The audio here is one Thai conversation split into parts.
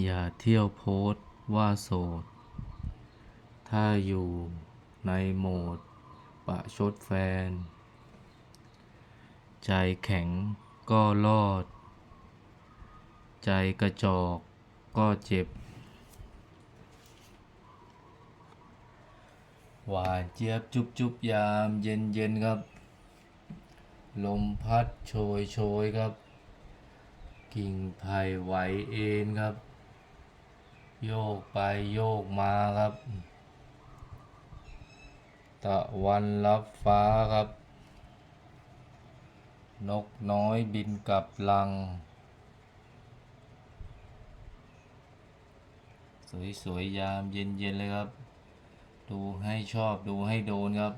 อย่าเที่ยวโพสว่าโสด ถ้าอยู่ในโหมดประชดแฟน ใจแข็งก็รอด ใจกระจอกก็เจ็บ หวานเจี๊ยบจุบจุบยามเย็นเย็นครับ ลมพัดโชยโชยครับ กิ่งไผ่ไหวเอ็นครับ โยกไปโยกมาครับ ตะวันรับฟ้าครับ นกน้อยบินกลับลัง สวยๆยามเย็นๆเลยครับ ดูให้ชอบดูให้โดนครับ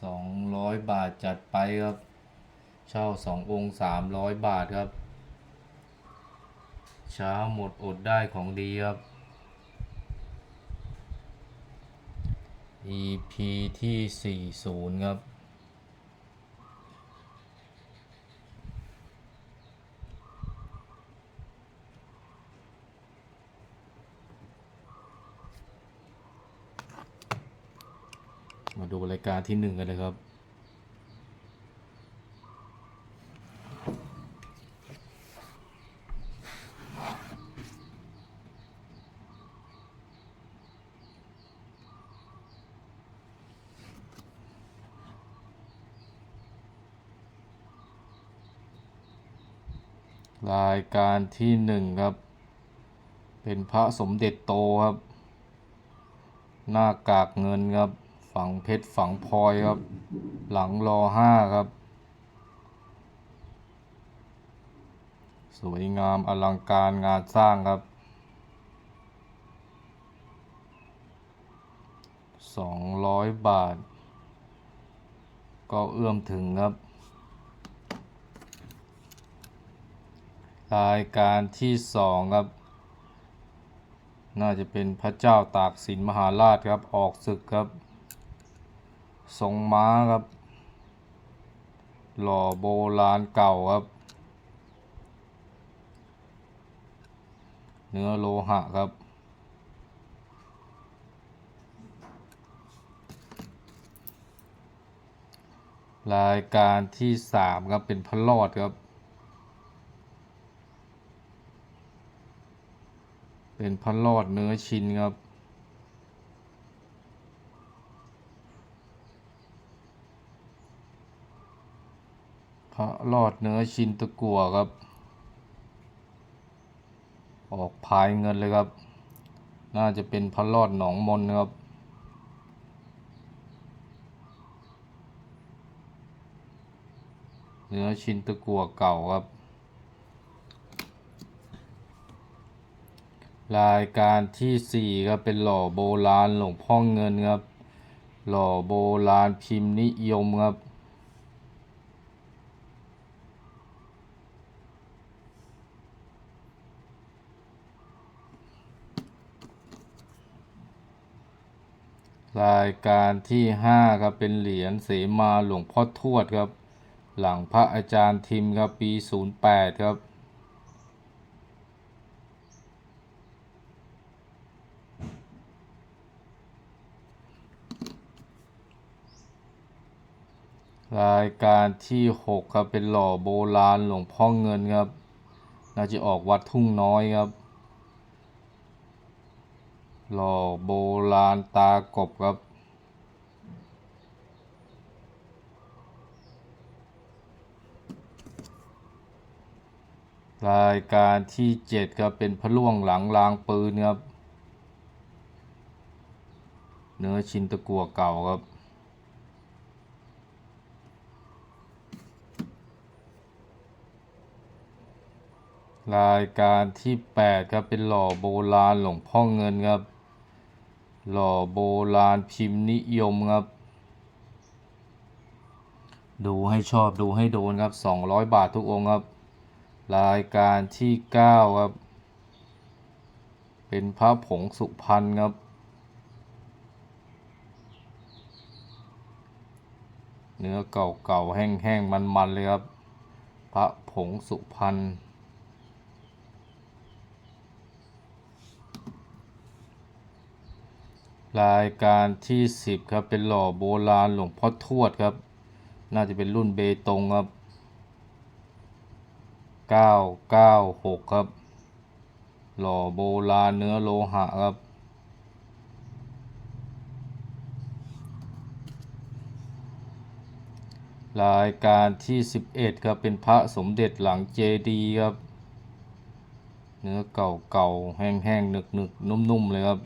สองร้อยบาทจัดไปครับ เช่าสององค์สามร้อยบาทครับ ช้าหมดอดได้ของดีครับ EP ที่ 40 ครับ มาดูรายการที่หนึ่งกันเลยครับ รายการที่หนึ่งครับ เป็นพระสมเด็จโตครับ หน้ากากเงินครับ ฝังเพชรฝังพลอยครับ หลังรอห้าครับ สวยงามอลังการงานสร้างครับสองร้อยบาท ก็เอื้อมถึงครับ รายการที่สองครับ น่าจะเป็นพระเจ้าตากสินมหาราชครับ ออกศึกครับ ทรงม้าครับ หล่อโบราณเก่าครับ เนื้อโลหะครับรายการที่สามครับ เป็นพระรอดครับ เป็นพระรอดเนื้อชิ้นครับ พระรอดเนื้อชิ้นตะกัวครับ ออกพายเงินเลยครับ น่าจะเป็นพระรอดหนองมนครับเนื้อชิ้นตะกัวเก่าครับ รายการที่สี่ครับเป็นหล่อโบราณหลวงพ่อเงินครับ หล่อโบราณพิมพ์นิยมครับ รายการที่ห้าครับเป็นเหรียญเสมาหลวงพ่อทวดครับ หลังพระอาจารย์ทิมครับปี 08 ครับ รายการที่หกครับ เป็นหล่อโบราณหลวงพ่อเงินครับ น่าจะออกวัดทุ่งน้อยครับ หล่อโบราณตากบครับ รายการที่เจ็ดครับ เป็นพระล่วงหลังรางปืนครับ เนื้อชิ้นตะกัวเก่าครับ รายการที่แปดครับ เป็นหล่อโบราณหลวงพ่อเงินครับ หล่อโบราณพิมพ์นิยมครับ ดูให้ชอบดูให้โดนครับ 200 บาททุกองค์ครับ รายการที่ 9 ครับ เป็นพระผงสุพรรณครับเนื้อเก่าๆแห้งๆ มันๆ เลยครับ พระผงสุพรรณ รายการที่สิบครับ เป็นหล่อโบราณหลวงพ่อทวดครับ น่าจะเป็นรุ่นเบตงครับเก้าเก้าหกครับ หล่อโบราณเนื้อโลหะครับรายการที่ 11 ครับ เป็นพระสมเด็จหลังเจดีครับ เนื้อเก่าๆ แห้งๆหนึกๆ นุ่มๆ เลยครับ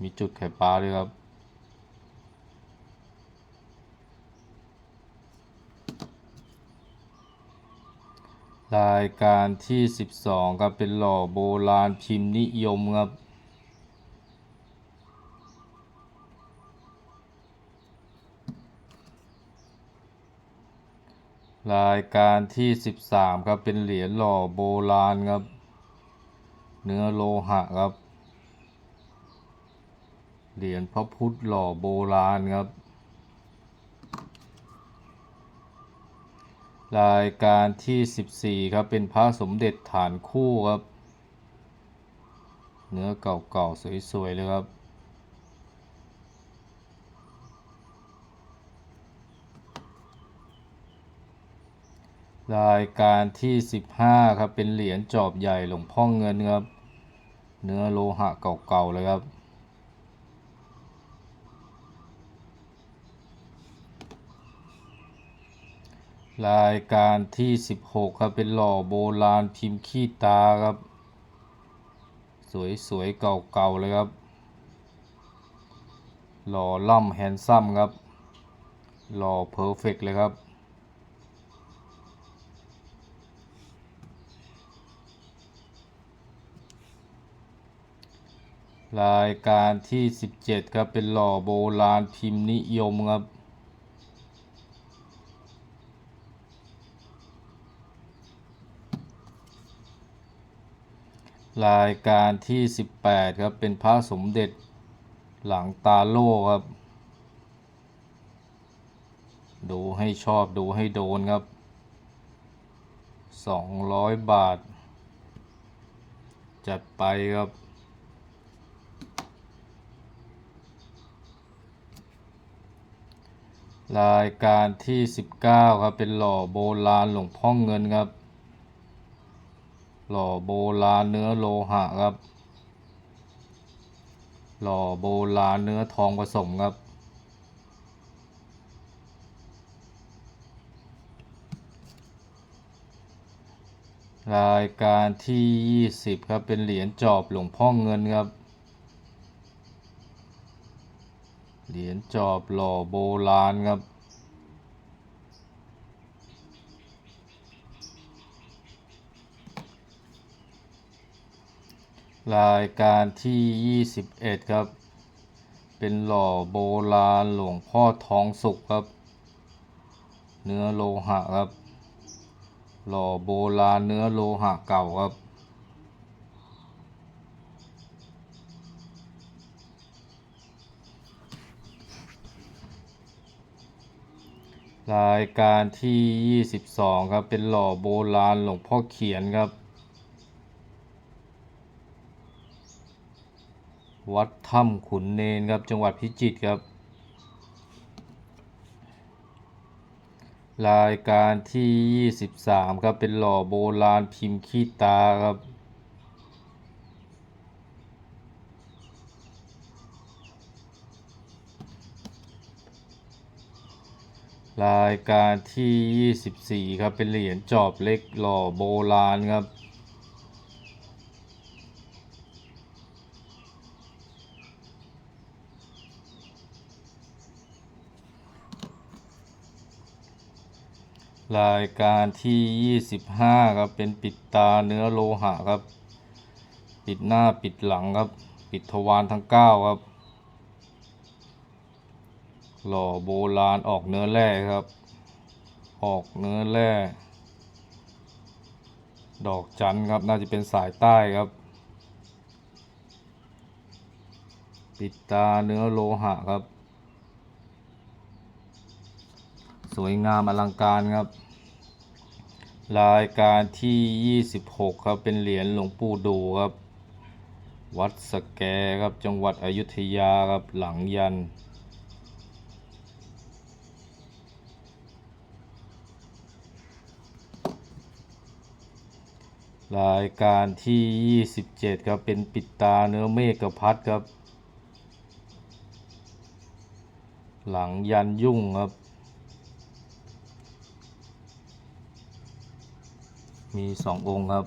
มีจุดไข่ปลาด้วยครับ รายการที่ 12ครับเป็นหล่อโบราณพิมพ์นิยมครับรายการที่ 13 ครับ เป็นเหรียญหล่อโบราณครับ เนื้อโลหะครับ เหรียญพระพุทธหล่อโบราณครับ รายการที่ 14 ครับ เป็นพระสมเด็จฐานคู่ครับ เนื้อเก่าๆ สวย ๆ เลยครับรายการที่ 15 ครับ เป็นเหรียญจอบใหญ่หลวงพ่อเงินครับ เนื้อโลหะเก่าๆเลยครับ รายการที่ 16 ครับเป็นหล่อโบราณพิมพ์ขี้ตาครับ สวยๆ เก่าๆ เลยครับ หล่อล่ำแฮนซัมครับ หล่อเพอร์เฟกต์เลยครับรายการที่ 17 ครับ เป็นหล่อโบราณพิมพ์นิยมครับ รายการที่ 18 ครับ เป็นพระสมเด็จหลังตาโลครับ ดูให้ชอบดูให้โดนครับ 200 บาท จัดไปครับ รายการที่ 19 ครับ เป็นหล่อโบราณหลวงพ่อเงินครับ หล่อโบราณเนื้อโลหะครับ หล่อโบราณเนื้อทองผสมครับ รายการที่ 20 ครับ เป็นเหรียญจอบหลวงพ่อเงินครับ เหรียญจอบหล่อโบราณครับ รายการที่ 21 ครับ เป็นหล่อโบราณหลวงพ่อทองสุกครับ เนื้อโลหะครับ หล่อโบราณเนื้อโลหะเก่าครับ รายการที่ 22 ครับ เป็นหล่อโบราณหลวงพ่อเขียนครับ วัดถ้ำขุนเนนครับจังหวัดพิจิตรครับ รายการที่ 23 ครับ เป็นหล่อโบราณพิมพ์ขี้ตาครับรายการที่ 24 ครับ เป็นเหรียญจอบเล็กหล่อโบราณครับ รายการที่ 25 ครับ เป็นปิดตาเนื้อโลหะครับ ปิดหน้าปิดหลังครับ ปิดทวารทั้ง 9 ครับ หล่อโบราณออกเนื้อแร่ครับ ออกเนื้อแร่ ดอกจันครับ น่าจะเป็นสายใต้ครับ ปิดตาเนื้อโลหะครับ ส วยงามอลังการครับ รายการที่ 26 ครับ เป็นเหรียญหลวงปู่ดูครับ วัดสแกครับจังหวัดอยุธยาครับหลังยันรายการที่ 27 ครับ เป็นปิดตาเนื้อเมฆกับพัดครับ หลังยันยุ่งครับ มีสององค์ครับ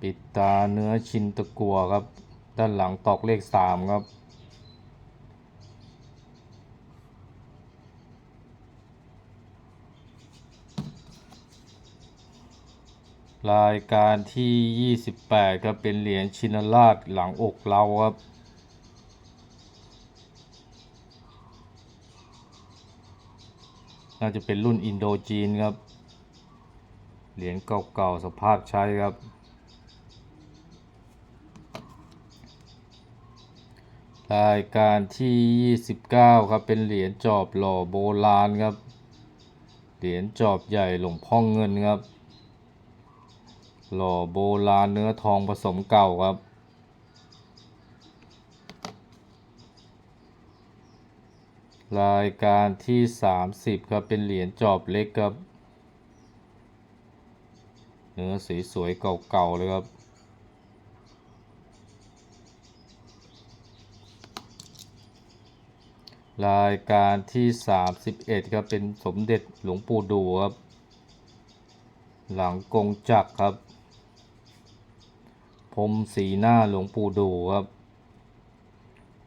ปิดตาเนื้อชินตะกัวครับ ด้านหลังตอกเลขสามครับ รายการที่ 28 ครับเป็นเหรียญชินราชหลังอกเราครับ น่าจะเป็นรุ่นอินโดจีนครับ เหรียญเก่าๆสภาพใช้ครับ รายการที่ 29 ครับ เป็นเหรียญจอบหล่อโบราณครับ เหรียญจอบใหญ่หลวงพ่อเงินครับ หล่อโบราณเนื้อทองผสมเก่าครับ รายการที่ 30 ครับ เป็นเหรียญจอบเล็กครับ เนื้อสีสวยๆเก่าๆเลยครับรายการที่ 31 ครับ เป็นสมเด็จหลวงปู่ดูครับ หลังกงจักครับ พรมสีหน้าหลวงปู่ดูครับ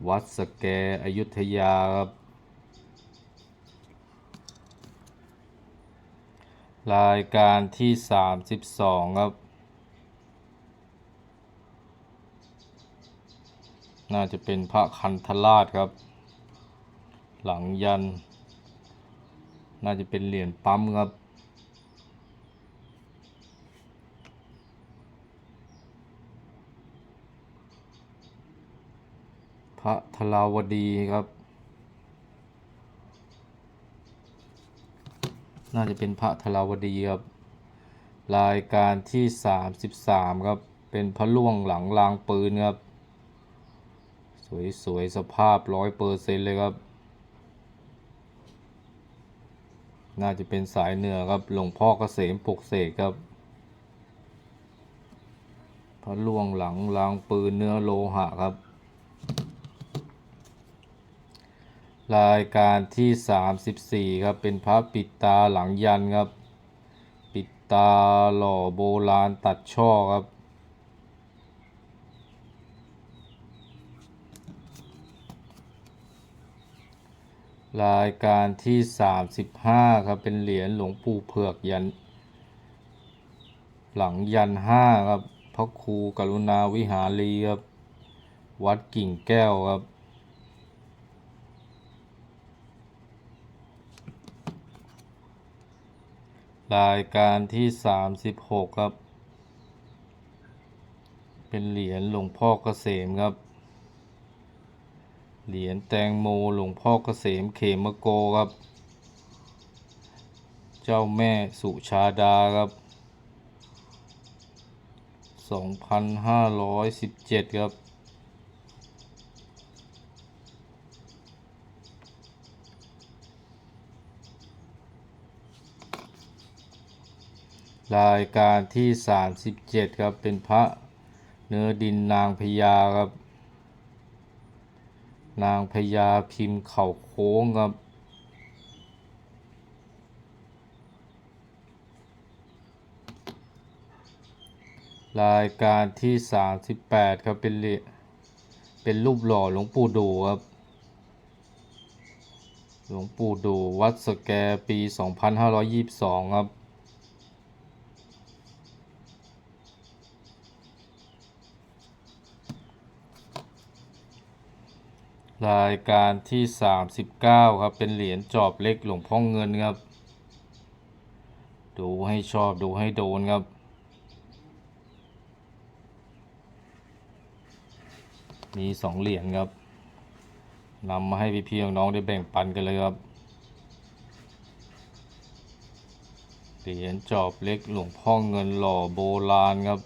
วัดสแกอยุธยาครับ รายการที่ 32 ครับ น่าจะเป็นพระคันธราชครับ หลังยัน น่าจะเป็นเหรียญปั๊มครับพระธราวดีครับ น่าจะเป็นพระธราวดีครับ รายการที่ 33 ครับ เป็นพระล่วงหลังรางปืนครับ สวยๆสภาพร้อยเปอร์เซ็นเลยครับ น่าจะเป็นสายเหนือครับ หลวงพ่อเกษมปกเสกครับ พระล่วงหลังรางปืนเนื้อโลหะครับ รายการที่ 34 ครับ เป็นพระปิดตาหลังยันครับ ปิดตาหล่อโบราณตัดช่อครับ รายการที่ 35 ครับ เป็นเหรียญหลวงปู่เผือกยัน หลังยันห้าครับพระครูกรุณาวิหารีครับ วัดกิ่งแก้วครับ รายการที่ 36 ครับ เป็นเหรียญหลวงพ่อเกษมครับ เหรียญแตงโมหลวงพ่อเกษมเขมโกครับ เจ้าแม่สุชาดาครับ 2,517 ครับ รายการที่ 37 ครับ เป็นพระเนื้อดินนางพญาครับ นางพญาพิมพ์เข่าโค้งครับ รายการที่ 38 ครับ เป็นเรียญเป็นรูปหล่อหลวงปู่ดูครับ หลวงปู่ดูวัดสแกปี 2522 ครับ รายการที่ 39 ครับ เป็นเหรียญจอบเล็กหลวงพ่อเงินครับ ดูให้ชอบดูให้โดนครับ มีสองเหรียญครับนำมาให้พี่ๆน้องได้แบ่งปันกันเลยครับ เหรียญจอบเล็กหลวงพ่อเงินหล่อโบราณครับ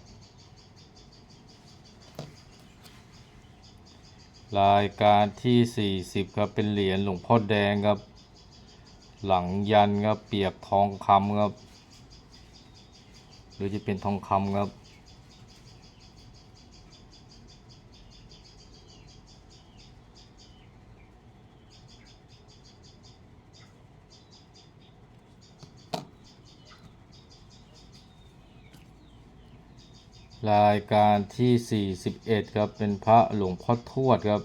รายการที่ 40 ครับ เป็นเหรียญหลวงพ่อแดงครับ หลังยันครับ เปียกทองคำครับ หรือจะเป็นทองคำครับ รายการที่ 41 ครับ เป็นพระหลวงพ่อทวดครับ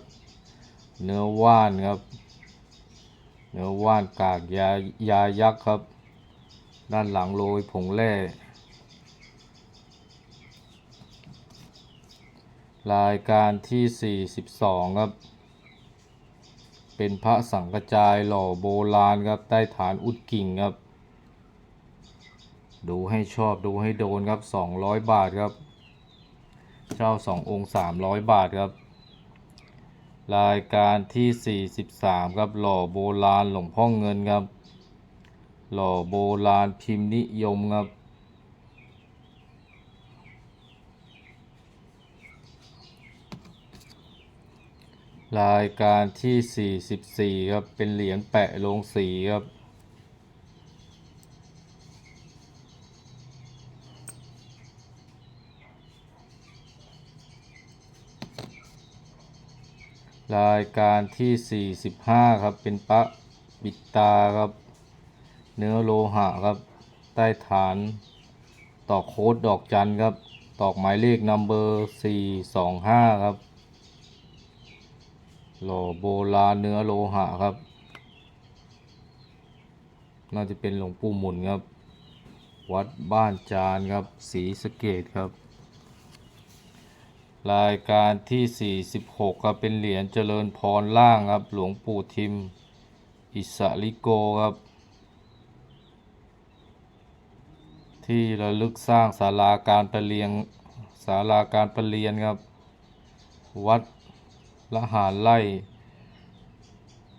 เนื้อว่านครับ เนื้อว่านกากยายายักษ์ครับ ด้านหลังโรยผงแร่รายการที่ 42 ครับ เป็นพระสังกจายหล่อโบราณครับ ใต้ฐานอุดกิ่งครับ ดูให้ชอบดูให้โดนครับ 200 บาทครับ เช่าสององค์สามร้อยบาทครับ รายการที่43ครับหล่อโบราณหลวงพ่อเงินครับ หล่อโบราณพิมพ์นิยมครับรายการที่ 44 ครับ เป็นเหรียญแปะลงสีครับ รายการที่ 45 ครับ เป็นปะปิดตาครับ เนื้อโลหะครับ ใต้ฐาน ตอกโค้ดดอกจันครับ ตอกหมายเลขนัมเบอร์ 425 ครับ หล่อโบราณเนื้อโลหะครับ น่าจะเป็นหลวงปู่หมุนครับ วัดบ้านจานครับ สีสเกตครับ รายการที่ 46 ครับ เป็นเหรียญเจริญพรล่างครับ หลวงปู่ทิม อิสริโกครับ ที่ระลึกสร้างศาลาการประเรียงศาลาการประเรียนครับ วัดละหารไล่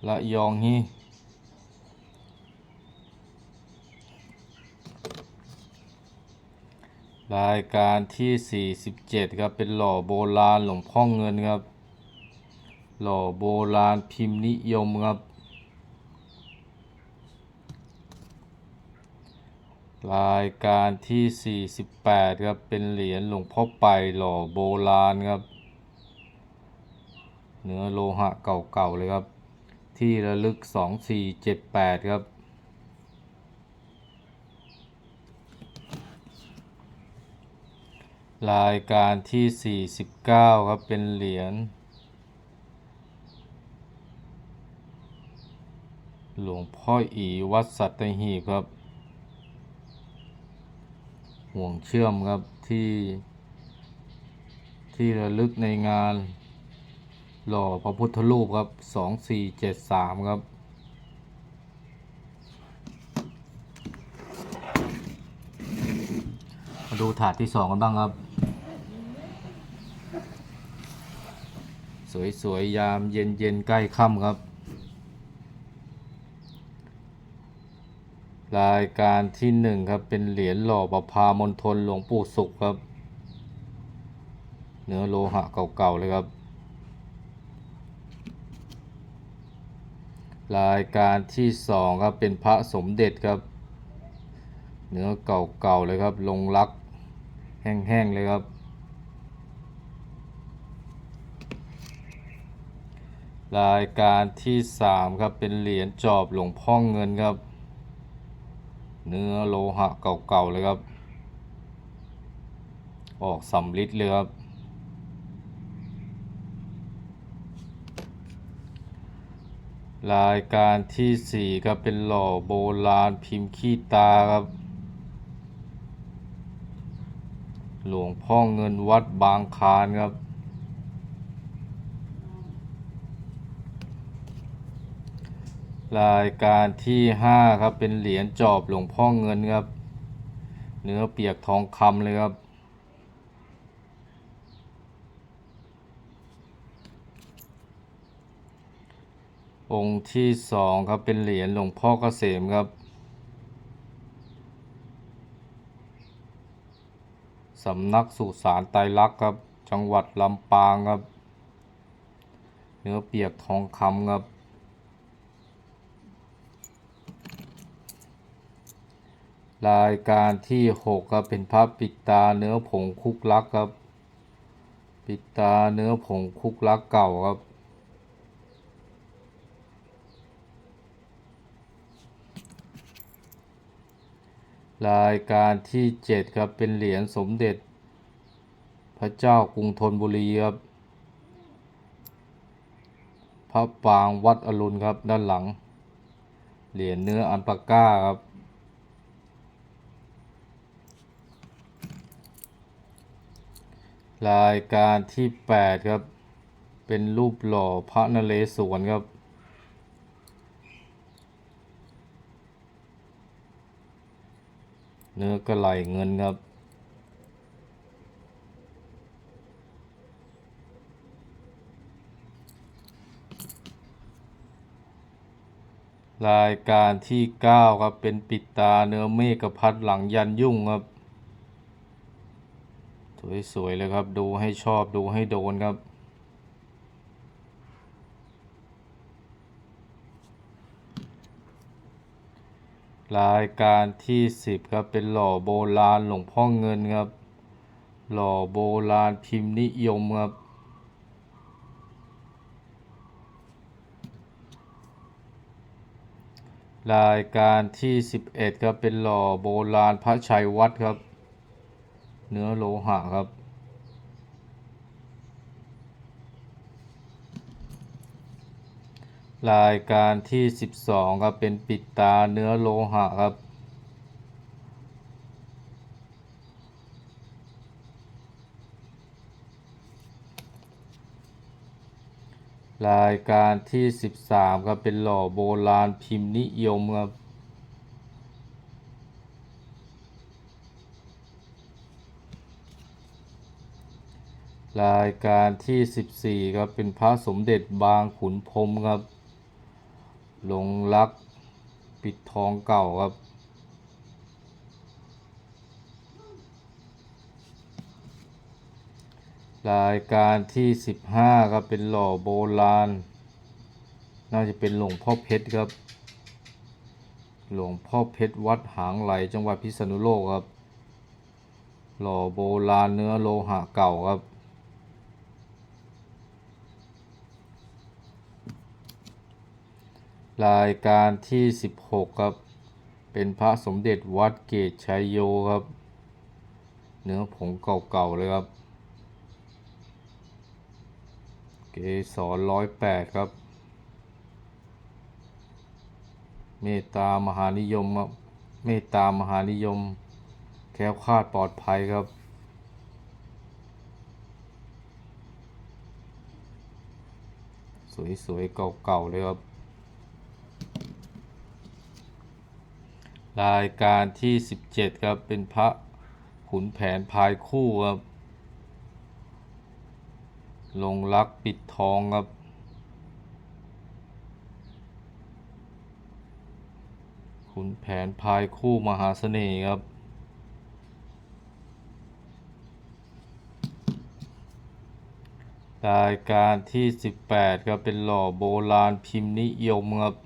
ละยองฮี่ รายการที่ 47 ครับ เป็นหล่อโบราณหลวงพ่อเงินครับ หล่อโบราณพิมพ์นิยมครับ รายการที่ 48 ครับ เป็นเหรียญหลวงพ่อไปหล่อโบราณครับ เนื้อโลหะเก่าๆเลยครับ ที่ระลึก 2478 ครับ รายการที่ 49 ครับเป็นเหรียญหลวงพ่ออีวัดสัตหีบครับ ห่วงเชื่อมครับที่ ที่ระลึกในงาน หล่อพระพุทธรูปครับ 2473 ครับมาดูถาดที่สองกันบ้างครับ สวยๆยามเย็นๆใกล้ค่ำครับ รายการที่หนึ่งครับเป็นเหรียญหล่อประพามณฑลหลวงปู่สุขครับ เนื้อโลหะเก่าๆเลยครับ รายการที่สองครับเป็นพระสมเด็จครับ เนื้อเก่าๆเลยครับ ลงรักแห้งๆเลยครับ รายการที่สามครับเป็นเหรียญจอบหลวงพ่อเงินครับ เนื้อโลหะเก่าๆเลยครับ ออกสำลิดเลยครับรายการที่สี่ครับ เป็นหล่อโบราณพิมพ์ขี้ตาครับ หลวงพ่อเงินวัดบางคานครับ รายการที่ห้าครับ เป็นเหรียญจอบหลวงพ่อเงินครับ เนื้อเปียกทองคำเลยครับ องค์ที่สองครับเป็นเหรียญหลวงพ่อเกษมครับสำนักสุสานไตรลักษ์ครับ จังหวัดลำปางครับ เนื้อเปียกทองคำครับ รายการที่หกครับเป็นพระปิดตาเนื้อผงคุกลักครับ ปิดตาเนื้อผงคุกลักเก่าครับรายการที่เจ็ดครับ เป็นเหรียญสมเด็จ พระเจ้ากรุงธนบุรีครับ พระปางวัดอรุณครับด้านหลัง เหรียญเนื้ออันปาก้าครับ รายการที่แปดครับ เป็นรูปหล่อพระนเรศวรครับ เนื้อกระไหลเงินครับ รายการที่เก้าครับ เป็นปิดตาเนื้อเมฆกับพัดหลังยันยุ่งครับ สวย ๆ เลยครับ ดูให้ชอบดูให้โดนครับ รายการที่สิบครับ เป็นหล่อโบราณหลวงพ่อเงินครับ หล่อโบราณพิมพ์นิยมครับรายการที่สิบเอ็ดครับ เป็นหล่อโบราณพระชัยวัดครับ เนื้อโลหะครับ รายการที่ 12 ครับ เป็นปิดตาเนื้อโลหะครับ รายการที่ 13 ครับ เป็นหล่อโบราณพิมพ์นิยมครับ รายการที่ 14 ครับเป็นพระสมเด็จบางขุนพรมครับหลงรักปิดทองเก่าครับ รายการที่ 15 ครับเป็นหล่อโบราณ น่าจะเป็นหลวงพ่อเพชรครับ หลวงพ่อเพชรวัดหางไหลจังหวัดพิษณุโลกครับหล่อโบราณเนื้อโลหะเก่าครับ รายการที่ 16 ครับ เป็นพระสมเด็จวัดเกตชัยโยครับ เนื้อผงเก่าๆเลยครับ เกสรร้อยแปดครับ เมตตามหานิยมครับ เมตตามหานิยม แคล้วคลาดปลอดภัยครับสวยๆเก่าๆเลยครับ รายการที่ 17 ครับ เป็นพระขุนแผนพายคู่ครับลงรักปิดทองครับ ขุนแผนพายคู่มหาเสน่ห์ครับรายการที่ 18 ครับเป็นหล่อโบราณพิมพ์นิยมครับ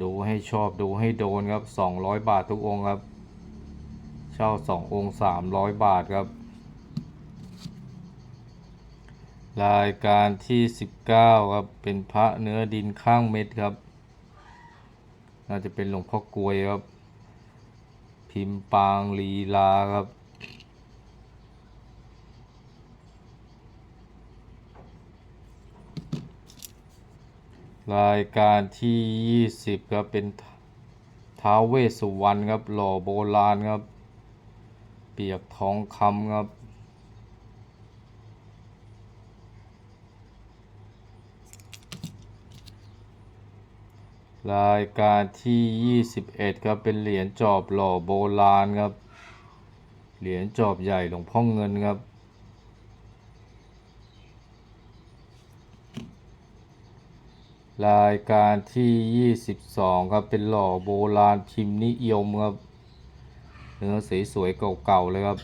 ดูให้ชอบดูให้โดนครับ200 บาททุกองค์ครับ เช่า 2 องค์ 300 บาทครับ รายการที่ 19 ครับ เป็นพระเนื้อดินข้างเม็ดครับ น่าจะเป็นหลวงพ่อกลวยครับ พิมพ์ปางลีลาครับ รายการที่ 20 ครับ เป็นท้าวเวสสุวรรณครับ หล่อโบราณครับ เปียกทองคำครับ รายการที่ 21 ครับ เป็นเหรียญจอบหล่อโบราณครับ เหรียญจอบใหญ่หลวงพ่อเงินครับ รายการที่ 22 ครับเป็นหล่อโบราณพิมพ์นิยมครับเนื้อสีสวยเก่าๆเลยครับ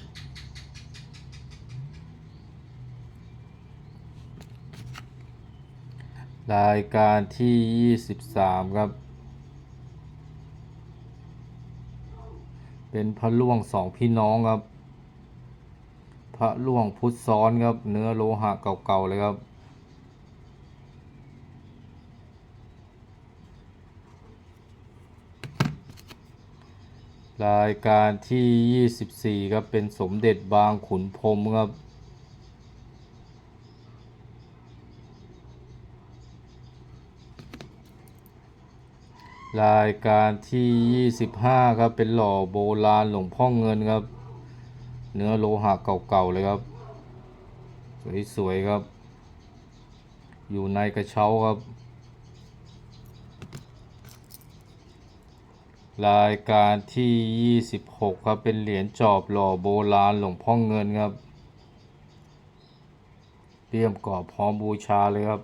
รายการที่ 23 ครับ เป็นพระล่วงสองพี่น้องครับ พระล่วงพุทธซ้อนครับ เนื้อโลหะเก่าๆเลยครับ รายการที่ 24 ครับ เป็นสมเด็จบางขุนพรมครับ รายการที่ 25 ครับ เป็นหล่อโบราณหลวงพ่อเงินครับ เนื้อโลหะเก่าๆเลยครับ สวยๆครับ อยู่ในกระเช้าครับ รายการที่ 26 ครับ เป็นเหรียญจอบหล่อโบราณหลวงพ่อเงินครับเตรียมกรอบพร้อมบูชาเลยครับ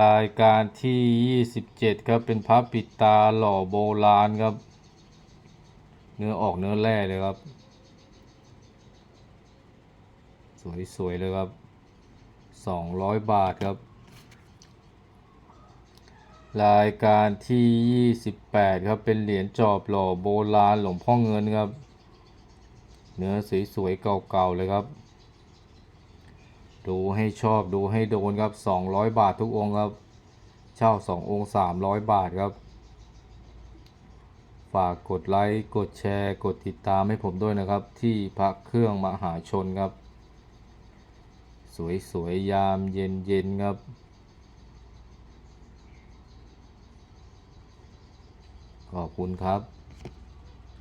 รายการที่ 27 ครับ เป็นพระปิดตาหล่อโบราณครับ เนื้อออกเนื้อแร่เลยครับ สวยๆเลยครับ 200 บาทครับ รายการที่ 28 ครับ เป็นเหรียญจอบหล่อโบราณหลวงพ่อเงินครับ เนื้อสีสวยเก่าๆเลยครับ ดูให้ชอบดูให้โดนครับ 200 บาททุกองค์ครับ เช่า 2 องค์ 300 บาทครับ ฝากกดไลค์กดแชร์กดติดตามให้ผมด้วยนะครับ ที่พระเครื่องมหาชนครับ สวยๆยามเย็นๆครับ ขอบคุณครับ